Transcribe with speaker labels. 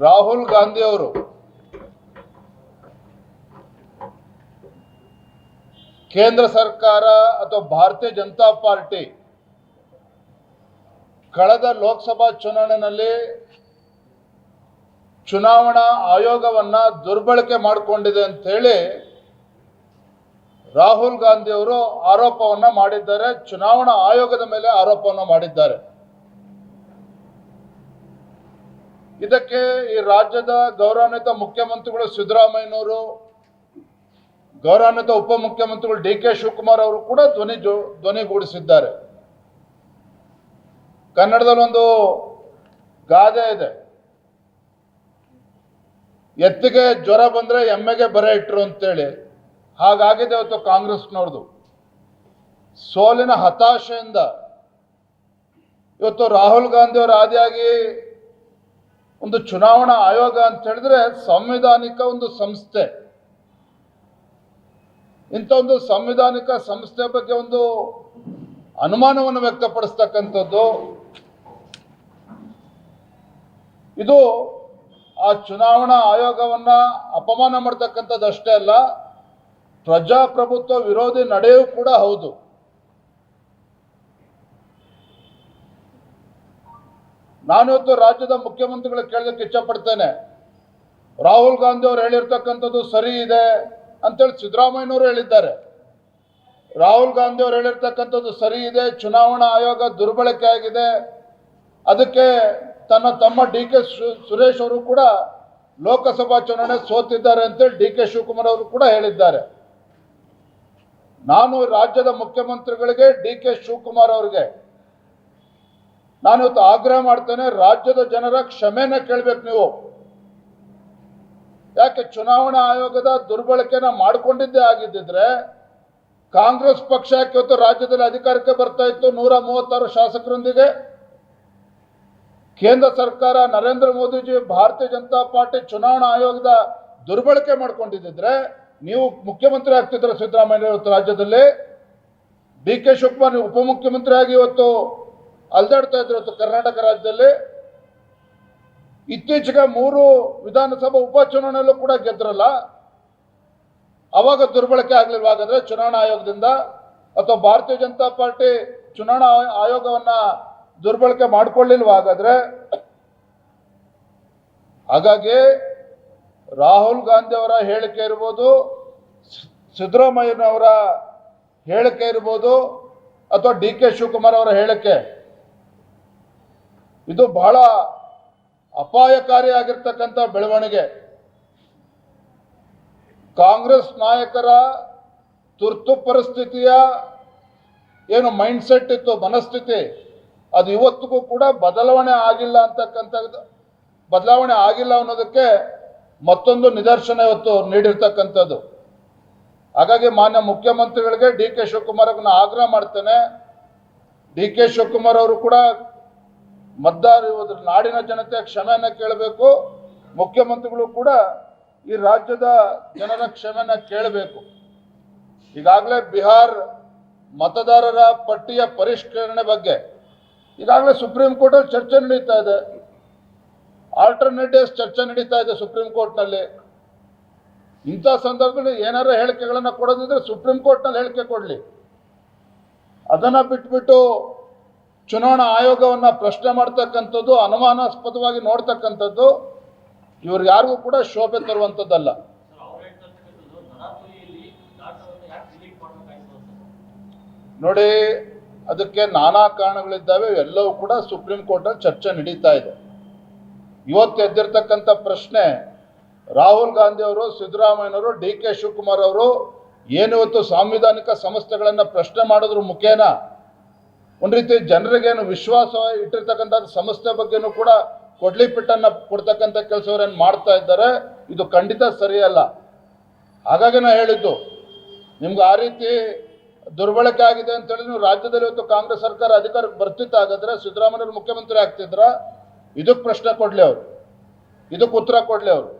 Speaker 1: ಗಾಂಧಿ ಅವರು ಕೇಂದ್ರ ಸರ್ಕಾರ ಅಥವಾ ಭಾರತೀಯ ಜನತಾ ಪಾರ್ಟಿ ಕಳೆದ ಲೋಕಸಭಾ ಚುನಾವಣೆಯಲ್ಲಿ ಚುನಾವಣಾ ಆಯೋಗವನ್ನ ದುರ್ಬಳಕೆ ಮಾಡಿಕೊಂಡಿದೆ ಅಂತ ಹೇಳಿ ರಾಹುಲ್ ಗಾಂಧಿ ಅವರು ಆರೋಪವನ್ನ ಮಾಡಿದ್ದಾರೆ. ಚುನಾವಣಾ ಆಯೋಗದ ಮೇಲೆ ಆರೋಪವನ್ನು ಮಾಡಿದ್ದಾರೆ. ಇದಕ್ಕೆ ಈ ರಾಜ್ಯದ ಗೌರವಾನ್ವಿತ ಮುಖ್ಯಮಂತ್ರಿಗಳು ಸಿದ್ದರಾಮಯ್ಯನವರು, ಗೌರವಾನ್ವಿತ ಉಪಮುಖ್ಯಮಂತ್ರಿಗಳು ಡಿ ಕೆ ಶಿವಕುಮಾರ್ ಅವರು ಕೂಡ ಧ್ವನಿ ಜೋ ಧ್ವನಿಗೂಡಿಸಿದ್ದಾರೆ ಕನ್ನಡದಲ್ಲಿ ಒಂದು ಗಾದೆ ಇದೆ. ಎತ್ತಿಗೆ ಜ್ವರ ಬಂದ್ರೆ ಎಮ್ಮೆಗೆ ಬರೆ ಇಟ್ರು ಅಂತೇಳಿ. ಹಾಗಾಗಿದೆ ಇವತ್ತು ಕಾಂಗ್ರೆಸ್ನವ್ರದು. ಸೋಲಿನ ಹತಾಶೆಯಿಂದ ಇವತ್ತು ರಾಹುಲ್ ಗಾಂಧಿ ಅವರು ಆದಿಯಾಗಿ ಒಂದು ಚುನಾವಣಾ ಆಯೋಗ ಅಂತ ಹೇಳಿದ್ರೆ ಸಂವಿಧಾನಿಕ ಒಂದು ಸಂಸ್ಥೆ. ಇಂಥ ಒಂದು ಸಂವಿಧಾನಿಕ ಸಂಸ್ಥೆ ಬಗ್ಗೆ ಒಂದು ಅನುಮಾನವನ್ನು ವ್ಯಕ್ತಪಡಿಸ್ತಕ್ಕಂಥದ್ದು. ಇದು ಆ ಚುನಾವಣಾ ಆಯೋಗವನ್ನ ಅಪಮಾನ ಮಾಡ್ತಕ್ಕಂಥದ್ದು ಅಷ್ಟೇ ಅಲ್ಲ, ಪ್ರಜಾಪ್ರಭುತ್ವ ವಿರೋಧಿ ನಡೆಯೂ ಕೂಡ ಹೌದು. ನಾನಿವತ್ತು ರಾಜ್ಯದ ಮುಖ್ಯಮಂತ್ರಿಗಳು ಕೇಳೋದಕ್ಕೆ ಇಚ್ಛಪಡ್ತೇನೆ. ರಾಹುಲ್ ಗಾಂಧಿ ಅವರು ಹೇಳಿರ್ತಕ್ಕಂಥದ್ದು ಸರಿ ಇದೆ ಅಂತೇಳಿ ಸಿದ್ದರಾಮಯ್ಯನವರು ಹೇಳಿದ್ದಾರೆ. ರಾಹುಲ್ ಗಾಂಧಿ ಅವರು ಹೇಳಿರ್ತಕ್ಕಂಥದ್ದು ಸರಿ ಇದೆ, ಚುನಾವಣಾ ಆಯೋಗ ದುರ್ಬಳಕೆ ಆಗಿದೆ. ಅದಕ್ಕೆ ತನ್ನ ತಮ್ಮ ಡಿ ಕೆ ಸುರೇಶ್ ಅವರು ಕೂಡ ಲೋಕಸಭಾ ಚುನಾವಣೆ ಸೋತಿದ್ದಾರೆ ಅಂತೇಳಿ ಡಿ ಕೆ ಶಿವಕುಮಾರ್ ಅವರು ಕೂಡ ಹೇಳಿದ್ದಾರೆ. ನಾನು ರಾಜ್ಯದ ಮುಖ್ಯಮಂತ್ರಿಗಳಿಗೆ ಡಿ ಕೆ ಶಿವಕುಮಾರ್ ಅವರಿಗೆ ನಾನು ಇವತ್ತು ಆಗ್ರಹ ಮಾಡ್ತೇನೆ, ರಾಜ್ಯದ ಜನರ ಕ್ಷಮೆನ ಕೇಳಬೇಕು ನೀವು. ಯಾಕೆ ಚುನಾವಣಾ ಆಯೋಗದ ದುರ್ಬಳಕೆನ ಮಾಡಿಕೊಂಡಿದ್ದೇ ಆಗಿದ್ದಿದ್ರೆ, ಕಾಂಗ್ರೆಸ್ ಪಕ್ಷ ಯಾಕೆ ಇವತ್ತು ರಾಜ್ಯದಲ್ಲಿ ಅಧಿಕಾರಕ್ಕೆ ಬರ್ತಾ ಇತ್ತು ನೂರ ಮೂವತ್ತಾರು ಶಾಸಕರೊಂದಿಗೆ? ಕೇಂದ್ರ ಸರ್ಕಾರ ನರೇಂದ್ರ ಮೋದಿಜಿ ಭಾರತೀಯ ಜನತಾ ಪಾರ್ಟಿ ಚುನಾವಣಾ ಆಯೋಗದ ದುರ್ಬಳಕೆ ಮಾಡ್ಕೊಂಡಿದ್ದಿದ್ರೆ, ನೀವು ಮುಖ್ಯಮಂತ್ರಿ ಆಗ್ತಿದ್ರೆ ಸಿದ್ದರಾಮಯ್ಯ ಇವತ್ತು ರಾಜ್ಯದಲ್ಲಿ. ಡಿ ಕೆ ಶಿವಕುಮಾರ್ ನೀವು ಉಪಮುಖ್ಯಮಂತ್ರಿ ಆಗಿ ಇವತ್ತು ಅಲ್ದಾಡ್ತಾ ಇದ್ರು ಅಥವಾ ಕರ್ನಾಟಕ ರಾಜ್ಯದಲ್ಲಿ. ಇತ್ತೀಚೆಗೆ ಮೂರು ವಿಧಾನಸಭಾ ಉಪಚುನಾವಣೆಯಲ್ಲೂ ಕೂಡ ಗೆದ್ರಲ್ಲ. ಅವಾಗ ದುರ್ಬಳಕೆ ಆಗ್ಲಿಲ್ವ ಹಾಗಾದ್ರೆ ಚುನಾವಣಾ ಆಯೋಗದಿಂದ? ಅಥವಾ ಭಾರತೀಯ ಜನತಾ ಪಾರ್ಟಿ ಚುನಾವಣಾ ಆಯೋ- ಆಯೋಗವನ್ನ ದುರ್ಬಳಕೆ ಮಾಡಿಕೊಳ್ಳಿಲ್ವ ಹಾಗಾದ್ರೆ? ಹಾಗಾಗಿ ರಾಹುಲ್ ಗಾಂಧಿ ಅವರ ಹೇಳಿಕೆ ಇರ್ಬೋದು, ಸಿದ್ದರಾಮಯ್ಯನವರ ಹೇಳಿಕೆ ಇರ್ಬೋದು, ಅಥವಾ ಡಿ ಕೆ ಶಿವಕುಮಾರ್ ಅವರ ಹೇಳಿಕೆ. ಇದು ಬಹಳ ಅಪಾಯಕಾರಿಯಾಗಿರ್ತಕ್ಕಂಥ ಬೆಳವಣಿಗೆ. ಕಾಂಗ್ರೆಸ್ ನಾಯಕರ ತುರ್ತು ಪರಿಸ್ಥಿತಿಯ ಏನು ಮೈಂಡ್ ಸೆಟ್ ಇತ್ತು, ಮನಸ್ಥಿತಿ, ಅದು ಇವತ್ತಿಗೂ ಕೂಡ ಬದಲಾವಣೆ ಆಗಿಲ್ಲ ಅಂತಕ್ಕಂಥದ್ದು ಬದಲಾವಣೆ ಆಗಿಲ್ಲ ಅನ್ನೋದಕ್ಕೆ ಮತ್ತೊಂದು ನಿದರ್ಶನ ಇವತ್ತು ನೀಡಿರ್ತಕ್ಕಂಥದ್ದು. ಹಾಗಾಗಿ ಮಾನ್ಯ ಮುಖ್ಯಮಂತ್ರಿಗಳಿಗೆ ಡಿ ಕೆ ಶಿವಕುಮಾರ್ ಆಗ್ರಹ ಮಾಡ್ತೇನೆ. ಡಿ ಕೆ ಶಿವಕುಮಾರ್ ಅವರು ಕೂಡ ಮತದಾರ ಇವತ್ತು ನಾಡಿನ ಜನತೆ ಕ್ಷಮೆಯನ್ನ ಕೇಳಬೇಕು. ಮುಖ್ಯಮಂತ್ರಿಗಳು ಕೂಡ ಈ ರಾಜ್ಯದ ಜನರ ಕ್ಷಮೆಯನ್ನ ಕೇಳಬೇಕು. ಈಗಾಗಲೇ ಬಿಹಾರ್ ಮತದಾರರ ಪಟ್ಟಿಯ ಪರಿಷ್ಕರಣೆ ಬಗ್ಗೆ ಈಗಾಗಲೇ ಸುಪ್ರೀಂ ಕೋರ್ಟಲ್ಲಿ ಚರ್ಚೆ ನಡೀತಾ ಇದೆ. ಆಲ್ಟರ್ನೇಟಿವ್ಸ್ ಚರ್ಚೆ ನಡೀತಾ ಇದೆ ಸುಪ್ರೀಂ ಕೋರ್ಟ್ನಲ್ಲಿ. ಇಂಥ ಸಂದರ್ಭದಲ್ಲಿ ಏನಾರ ಹೇಳಿಕೆಗಳನ್ನು ಕೊಡೋದಿದ್ರೆ ಸುಪ್ರೀಂ ಕೋರ್ಟ್ನಲ್ಲಿ ಹೇಳಿಕೆ ಕೊಡಲಿ. ಅದನ್ನ ಬಿಟ್ಬಿಟ್ಟು ಚುನಾವಣಾ ಆಯೋಗವನ್ನ ಪ್ರಶ್ನೆ ಮಾಡ್ತಕ್ಕಂಥದ್ದು, ಅನುಮಾನಾಸ್ಪದವಾಗಿ ನೋಡ್ತಕ್ಕಂಥದ್ದು ಇವ್ರಿಗೆ ಯಾರಿಗೂ ಕೂಡ ಶೋಭೆ ತರುವಂಥದ್ದಲ್ಲ. ನೋಡಿ, ಅದಕ್ಕೆ ನಾನಾ ಕಾರಣಗಳಿದ್ದಾವೆ, ಎಲ್ಲವೂ ಕೂಡ ಸುಪ್ರೀಂ ಕೋರ್ಟಲ್ಲಿ ಚರ್ಚೆ ನಡೀತಾ ಇದೆ. ಇವತ್ತು ಎದ್ದಿರ್ತಕ್ಕಂಥ ಪ್ರಶ್ನೆ, ರಾಹುಲ್ ಗಾಂಧಿ ಅವರು ಸಿದ್ದರಾಮಯ್ಯನವರು ಡಿ ಕೆ ಶಿವಕುಮಾರ್ ಅವರು, ಏನು ಇವತ್ತು ಸಾಂವಿಧಾನಿಕ ಸಂಸ್ಥೆಗಳನ್ನು ಪ್ರಶ್ನೆ ಮಾಡೋದ್ರ ಮುಖೇನ? ಒಂದು ರೀತಿ ಜನರಿಗೇನು ವಿಶ್ವಾಸ ಇಟ್ಟಿರ್ತಕ್ಕಂಥ ಸಂಸ್ಥೆ ಬಗ್ಗೆನೂ ಕೂಡ ಕೊಡ್ಲಿ ಪಿಟ್ಟನ್ನ ಕೊಡ್ತಕ್ಕಂಥ ಕೆಲಸವರೇನು ಮಾಡ್ತಾ ಇದ್ದಾರೆ, ಇದು ಖಂಡಿತ ಸರಿಯಲ್ಲ. ಹಾಗಾಗಿ ನಾ ಹೇಳಿದ್ದು, ನಿಮ್ಗೆ ಆ ರೀತಿ ದುರ್ಬಳಕೆ ಆಗಿದೆ ಅಂತ ಹೇಳಿ ನೀವು ರಾಜ್ಯದಲ್ಲಿ ಇವತ್ತು ಕಾಂಗ್ರೆಸ್ ಸರ್ಕಾರ ಅಧಿಕಾರ ಬರ್ತಿತ್ತು ಹಾಗಾದ್ರೆ ಸಿದ್ದರಾಮಯ್ಯವ್ರು ಮುಖ್ಯಮಂತ್ರಿ ಆಗ್ತಿದ್ರ? ಇದಕ್ಕೆ ಪ್ರಶ್ನೆ ಕೊಡ್ಲಿ ಅವರು. ಇದಕ್ಕೆ ಉತ್ತರ ಕೊಡ್ಲಿ ಅವರು.